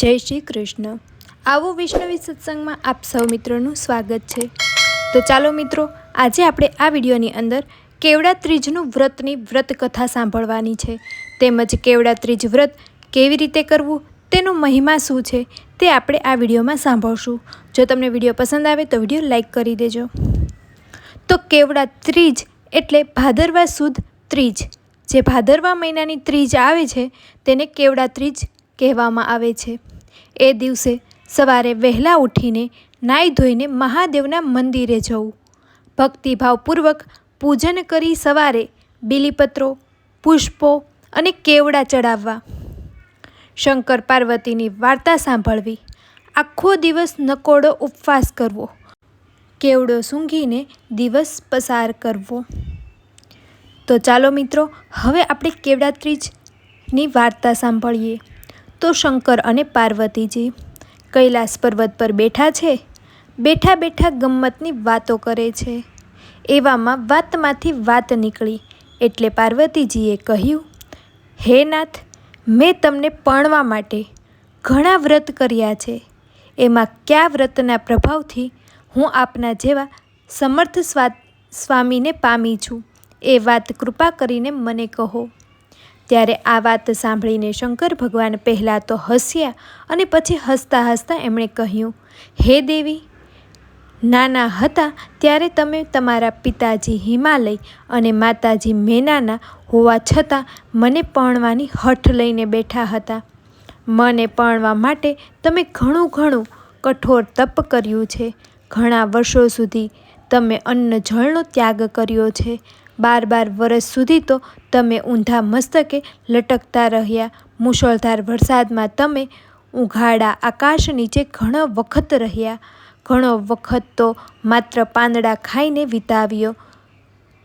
જય શ્રી કૃષ્ણ. આવો વૈષ્ણવી સત્સંગમાં આપ સૌ મિત્રોનું સ્વાગત છે. તો ચાલો મિત્રો, આજે આપણે આ વિડીયોની અંદર કેવડા ત્રીજનું વ્રતની વ્રત કથા સાંભળવાની છે. તેમજ કેવડા ત્રીજ વ્રત કેવી રીતે કરવું, તેનો મહિમા શું છે, તે આપણે આ વિડીયોમાં સાંભળશું. જો તમને વીડિયો પસંદ આવે તો વીડિયો લાઇક કરી દેજો. તો કેવડા ત્રીજ એટલે ભાદરવા સુદ ત્રીજ. જે ભાદરવા મહિનાની ત્રીજ આવે છે, તેને કેવડા ત્રીજ કહેવામાં આવે છે. એ દિવસે સવારે વહેલા ઉઠીને નાહી ધોઈને મહાદેવના મંદિરે જવું. ભક્તિભાવપૂર્વક પૂજન કરી સવારે બીલીપત્રો, પુષ્પો અને કેવડા ચડાવવા. શંકર પાર્વતીની વાર્તા સાંભળવી. આખો દિવસ નકોડો ઉપવાસ કરવો. કેવડો સૂંઘીને દિવસ પસાર કરવો. તો ચાલો મિત્રો, હવે આપણે કેવડાત્રીજની વાર્તા સાંભળીએ. તો શંકર અને પાર્વતીજી કૈલાસ પર્વત પર બેઠા છે. બેઠા બેઠા ગમ્મતની વાતો કરે છે. એવામાં વાતમાંથી વાત નીકળી એટલે પાર્વતીજીએ કહ્યું, હે નાથ, મેં તમને પરણવા માટે ઘણા વ્રત કર્યા છે. એમાં કયા વ્રતના પ્રભાવથી હું આપના જેવા સમર્થ સ્વા, સ્વામીને પામી છું? એ વાત કૃપા કરીને મને કહો. ત્યારે આ વાત સાંભળીને શંકર ભગવાન પહેલાં તો હસ્યા અને પછી હસતા હસતા એમણે કહ્યું, હે દેવી, નાના હતા ત્યારે તમે તમારા પિતાજી હિમાલય અને માતાજી મેનાના હોવા છતાં મને પરણવાની હઠ લઈને બેઠા હતા. મને પરણવા માટે તમે ઘણું ઘણું કઠોર તપ કર્યું છે. ઘણા વર્ષો સુધી તમે અન્ન જળનો ત્યાગ કર્યો છે. બાર બાર વર્ષ સુધી તો તમે ઊંધા મસ્તકે લટકતા રહ્યા. મુશળધાર વરસાદમાં તમે ઉઘાડા આકાશ નીચે ઘણો વખત રહ્યા. ઘણો વખત તો માત્ર પાંદડા ખાઈને વિતાવ્યો.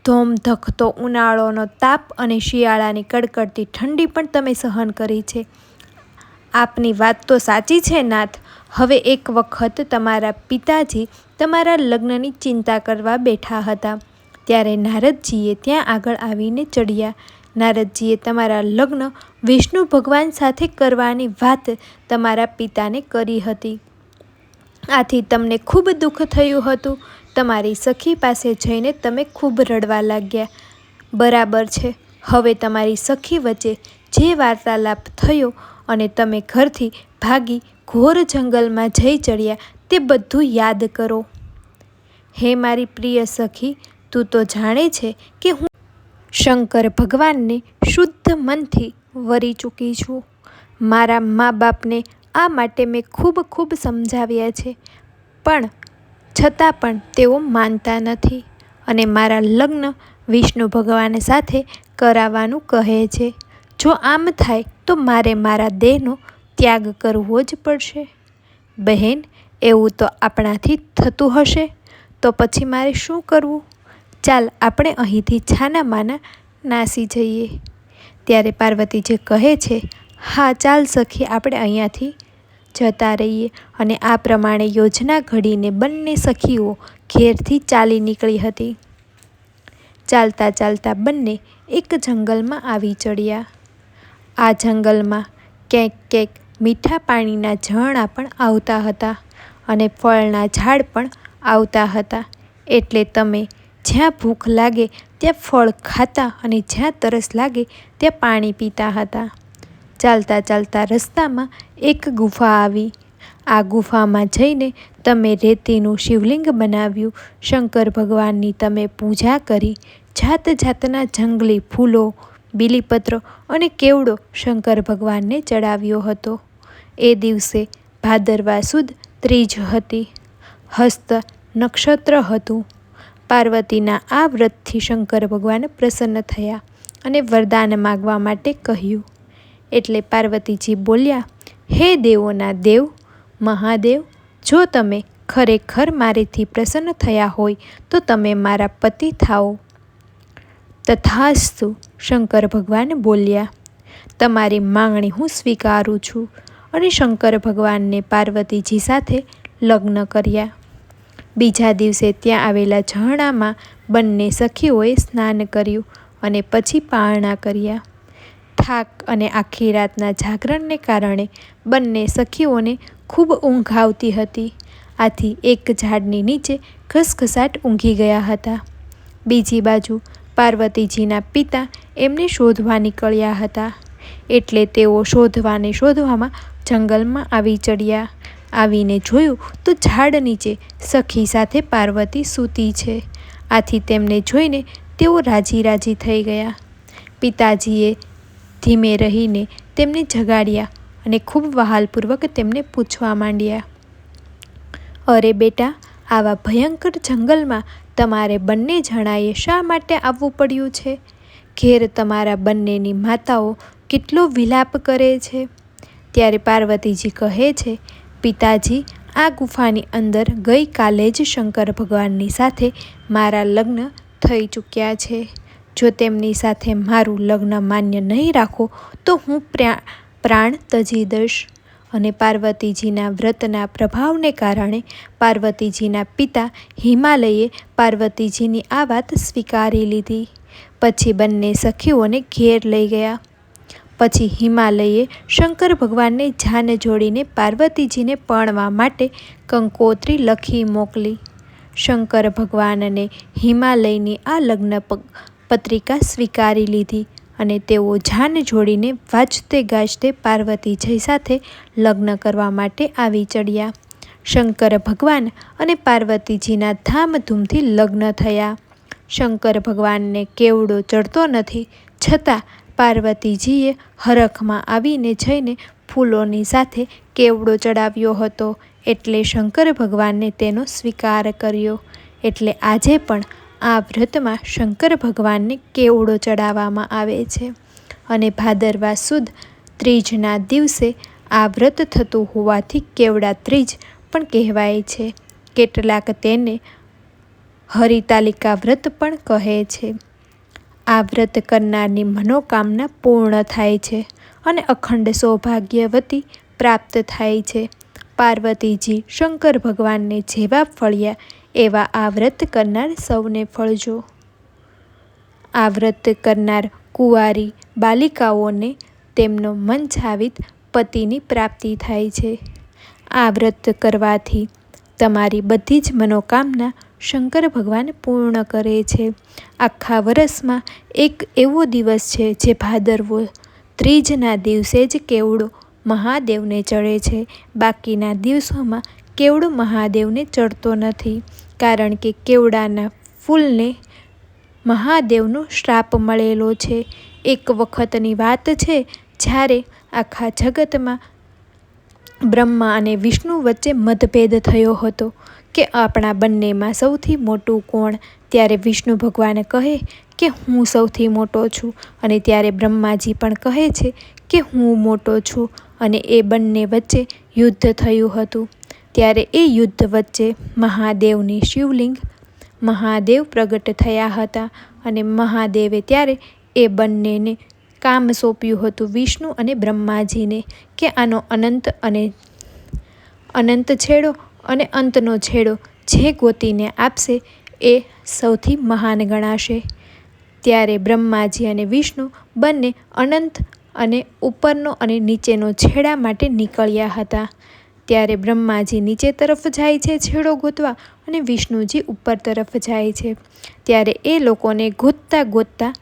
ધોમ ધખતો ઉનાળોનો તાપ અને શિયાળાની કડકડતી ઠંડી પણ તમે સહન કરી છે. આપની વાત તો સાચી છે, નાથ. હવે એક વખત તમારા પિતાજી તમારા લગ્નની ચિંતા કરવા બેઠા હતા. ત્યારે નારદજીએ ત્યાં આગળ આવીને ચડ્યા નારદજીએ તમારા લગ્ન વિષ્ણુ ભગવાન સાથે કરવાની વાત તમારા પિતાને કરી હતી. આથી તમને ખૂબ દુઃખ થયું હતું. તમારી સખી પાસે જઈને તમે ખૂબ રડવા લાગ્યા. બરાબર છે. હવે તમારી સખી વચ્ચે જે વાર્તાલાપ થયો અને તમે ઘરથી ભાગી ઘોર જંગલમાં જઈ ચડ્યા તે બધું યાદ કરો. હે મારી પ્રિય સખી તું તો જાણે છે કે હું શંકર ભગવાનને શુદ્ધ મનથી વરી ચૂકી છું. મારા મા બાપને આ માટે મેં ખૂબ ખૂબ સમજાવ્યા છે, પણ છતાં પણ તેઓ માનતા નથી અને મારા લગ્ન વિષ્ણુ ભગવાન સાથે કરાવવાનું કહે છે. જો આમ થાય તો મારે મારા દેહનો ત્યાગ કરવો જ પડશે. બહેન, એવું તો આપણાથી થતું હશે. તો પછી મારે શું કરવું? ચાલ, આપણે અહીંથી છાના માના નાસી જઈએ. ત્યારે પાર્વતી જે કહે છે, હા, ચાલ સખી, આપણે અહીંયાથી જતા રહીએ. અને આ પ્રમાણે યોજના ઘડીને બંને સખીઓ ઘેરથી ચાલી નીકળી હતી. ચાલતા ચાલતા બંને એક જંગલમાં આવી ચડ્યા. આ જંગલમાં ક્યાંક ક્યાંક મીઠા પાણીના ઝરણા પણ આવતા હતા અને ફળના ઝાડ પણ આવતા હતા. એટલે તમે જ્યાં ભૂખ લાગે ત્યાં ફળ ખાતા અને જ્યાં તરસ લાગે ત્યાં પાણી પીતા હતા. ચાલતા ચાલતા રસ્તામાં એક ગુફા આવી. આ ગુફામાં જઈને તમે રેતીનું શિવલિંગ બનાવ્યું, શંકર ભગવાનની તમે પૂજા કરી, જાત જાતના જંગલી ફૂલો, બીલીપત્રો અને કેવડો શંકર ભગવાનને ચડાવ્યો હતો. એ દિવસે ભાદરવા સુદ ત્રીજ હતી. હસ્ત નક્ષત્ર હતું. પાર્વતીના આ વ્રતથી શંકર ભગવાન પ્રસન્ન થયા અને વરદાન માગવા માટે કહ્યું. એટલે પાર્વતીજી બોલ્યા, હે દેવોના દેવ, મહાદેવ, જો તમે ખરેખર મારેથી પ્રસન્ન થયા હોય તો તમે મારા પતિ થાઓ. તથાસ્તુ શંકર ભગવાન બોલ્યા, તમારી માંગણી હું સ્વીકારું છું. અને શંકર ભગવાનને પાર્વતીજી સાથે લગ્ન કર્યા. બીજા દિવસે ત્યાં આવેલા ઝરણામાં બંને સખીઓએ સ્નાન કર્યું અને પછી પારણા કર્યા. થાક અને આખી રાતના જાગરણને કારણે બંને સખીઓને ખૂબ ઊંઘ આવતી હતી. આથી એક ઝાડની નીચે ઘસઘસાટ ઊંઘી ગયા હતા. બીજી બાજુ પાર્વતીજીના પિતા એમને શોધવા નીકળ્યા હતા. એટલે તેઓ શોધવાને શોધવામાં જંગલમાં આવી ચડ્યા. આવીને જોયું તો ઝાડ નીચે સખી સાથે પાર્વતી સૂતી છે. આથી તેમને જોઈને તેઓ રાજી રાજી થઈ ગયા. પિતાજીએ ધીમે રહીને તેમને જગાડ્યા અને ખૂબ વહાલપૂર્વક તેમને પૂછવા માંડ્યા, અરે બેટા, આવા ભયંકર જંગલમાં તમારે બંને જણાએ શા માટે આવવું પડ્યું છે? ઘેર તમારા બંનેની માતાઓ કેટલો વિલાપ કરે છે? ત્યારે પાર્વતીજી કહે છે પિતાજી, આ ગુફાની અંદર ગઈકાલે જ શંકર ભગવાનની સાથે મારા લગ્ન થઈ ચૂક્યા છે. જો તેમની સાથે મારું લગ્ન માન્ય નહીં રાખો, તો હું પ્રાણ તજી દઈશ. અને પાર્વતીજીના વ્રતના પ્રભાવને કારણે પાર્વતીજીના પિતા હિમાલયે પાર્વતીજીની આ વાત સ્વીકારી લીધી. પછી બંને સખીઓને ઘેર લઈ ગયા. પછી હિમાલયે શંકર ભગવાનને જાન જોડીને પાર્વતીજીને પરણવા માટે કંકોત્રી લખી મોકલી. શંકર ભગવાનને હિમાલયની આ લગ્ન પત્રિકા સ્વીકારી લીધી અને તેઓ જાન જોડીને વાજતે ગાજતે પાર્વતીજી સાથે લગ્ન કરવા માટે આવી ચડ્યા. શંકર ભગવાન અને પાર્વતીજીના ધામધૂમથી લગ્ન થયા. શંકર ભગવાનને કેવડો ચડતો નથી, છતાં પાર્વતીજીએ હરખમાં આવીને જઈને ફૂલોની સાથે કેવડો ચડાવ્યો હતો એટલે શંકર ભગવાનને તેનો સ્વીકાર કર્યો. એટલે આજે પણ આ વ્રતમાં શંકર ભગવાનને કેવડો ચડાવવામાં આવે છે. અને ભાદરવા સુદ ત્રીજના દિવસે આ વ્રત થતું હોવાથી કેવડા ત્રીજ પણ કહેવાય છે. કેટલાક તેને હરિતાલિકા વ્રત પણ કહે છે. આ વ્રત કરનારની મનોકામના પૂર્ણ થાય છે અને અખંડ સૌભાગ્યવતી પ્રાપ્ત થાય છે. પાર્વતીજી શંકર ભગવાનને જેવા ફળ્યા, એવા આ વ્રત કરનાર સૌને ફળજો. આ વ્રત કરનાર કુંવારી બાલિકાઓને તેમનો મનછાવિત પતિની પ્રાપ્તિ થાય છે. આ વ્રત કરવાથી તમારી બધી જ મનોકામના શંકર ભગવાન પૂર્ણ કરે છે. આખા વરસમાં એક એવો દિવસ છે જે ભાદરવો ત્રીજના દિવસે જ કેવડો મહાદેવને ચડે છે. બાકીના દિવસોમાં કેવડો મહાદેવને ચડતો નથી. કારણ કે કેવડાના ફૂલને મહાદેવનો શ્રાપ મળેલો છે. એક વખતની વાત છે, જ્યારે આખા જગતમાં બ્રહ્મા અને વિષ્ણુ વચ્ચે મતભેદ થયો હતો. કે આપણા બંનેમાં સૌથી મોટું કોણ? ત્યારે વિષ્ણુ ભગવાન કહે કે હું સૌથી મોટો છું અને ત્યારે બ્રહ્માજી પણ કહે છે કે હું મોટો છું અને એ બંને વચ્ચે યુદ્ધ થયું હતું. ત્યારે એ યુદ્ધ વચ્ચે મહાદેવની શિવલિંગ મહાદેવ પ્રગટ થયા હતા અને મહાદેવે ત્યારે એ બંનેને કામ સોંપ્યું હતું વિષ્ણુ અને બ્રહ્માજીને કે આનો અનંત અને અનંત છેડો અને અંતનો છેડો જે ગોતીને આપશે એ સૌથી મહાન ગણાશે. ત્યારે બ્રહ્માજી અને વિષ્ણુ બંને અનંત અને ઉપરનો અને નીચેનો છેડા માટે નીકળ્યા હતા. ત્યારે બ્રહ્માજી નીચે તરફ જાય છે છેડો ગોતવા અને વિષ્ણુજી ઉપર તરફ જાય છે. ત્યારે એ લોકોને ગોતતા ગોતતા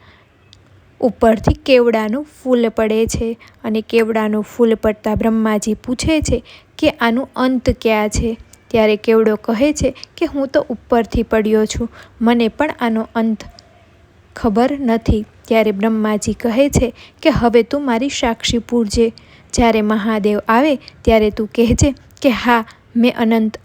ઉપરથી કેવડાનું ફૂલ પડે છે અને કેવડાનું ફૂલ પડતા બ્રહ્માજી પૂછે છે કે આનું અંત ક્યાં છે? ત્યારે કેવડો કહે છે કે હું તો ઉપરથી પડ્યો છું. મને પણ આનો અંત ખબર નથી. ત્યારે બ્રહ્માજી કહે છે કે હવે તું મારી સાક્ષી પૂરજે. જ્યારે મહાદેવ આવે, ત્યારે તું કહેજે કે હા, મેં અનંત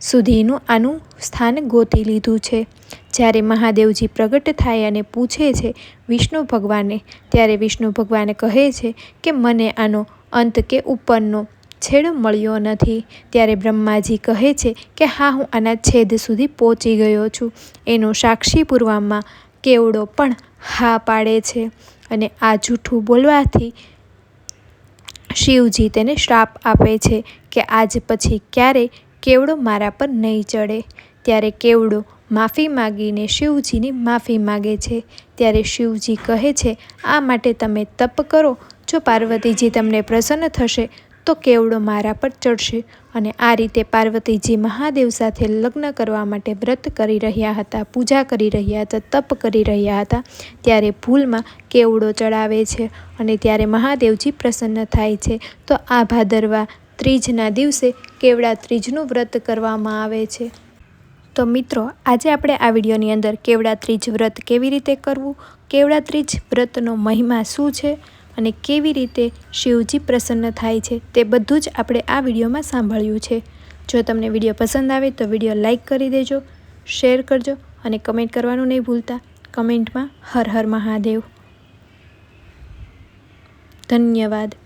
સુધીનું આનું સ્થાન ગોતી લીધું છે. જ્યારે મહાદેવજી પ્રગટ થાય અને પૂછે છે વિષ્ણુ ભગવાને ત્યારે વિષ્ણુ ભગવાન કહે છે કે મને આનો અંત કે ઉપરનો છેડો મળ્યો નથી. ત્યારે બ્રહ્માજી કહે છે કે, હા, હું આના છેદ સુધી પહોંચી ગયો છું. એનો સાક્ષી પૂરવામાં કેવડો પણ હા પાડે છે. અને આ જૂઠું બોલવાથી શિવજી તેને શ્રાપ આપે છે કે, આજ પછી ક્યારે કેવડો મારા પર નહીં ચડે. ત્યારે કેવડો માફી માગીને શિવજીની માફી માગે છે. ત્યારે શિવજી કહે છે, આ માટે તમે તપ કરો. જો પાર્વતીજી તમને પ્રસન્ન થશે તો કેવડો મારા પર ચડશે? અને આ રીતે પાર્વતીજી મહાદેવ સાથે લગ્ન કરવા માટે વ્રત કરી રહ્યા હતા, પૂજા કરી રહ્યા હતા, તપ કરી રહ્યા હતા, ત્યારે ભૂલમાં કેવડો ચડાવે છે અને ત્યારે મહાદેવજી પ્રસન્ન થાય છે. તો આ ભાદરવા ત્રીજના દિવસે કેવડા ત્રીજનું વ્રત કરવામાં આવે છે? તો મિત્રો, આજે આપણે આ વિડીયોની અંદર કેવડા ત્રીજ વ્રત કેવી રીતે કરવું? કેવડા ત્રીજ વ્રતનો મહિમા શું છે? અને કેવી રીતે શિવજી પ્રસન્ન થાય છે તે બધું જ આપણે આ વિડીયોમાં સાંભળ્યું છે. જો તમને વીડિયો પસંદ આવે તો વીડિયો લાઇક કરી દેજો, શેર કરજો અને કમેન્ટ કરવાનું નહીં ભૂલતા. કમેન્ટમાં હર હર મહાદેવ. ધન્યવાદ.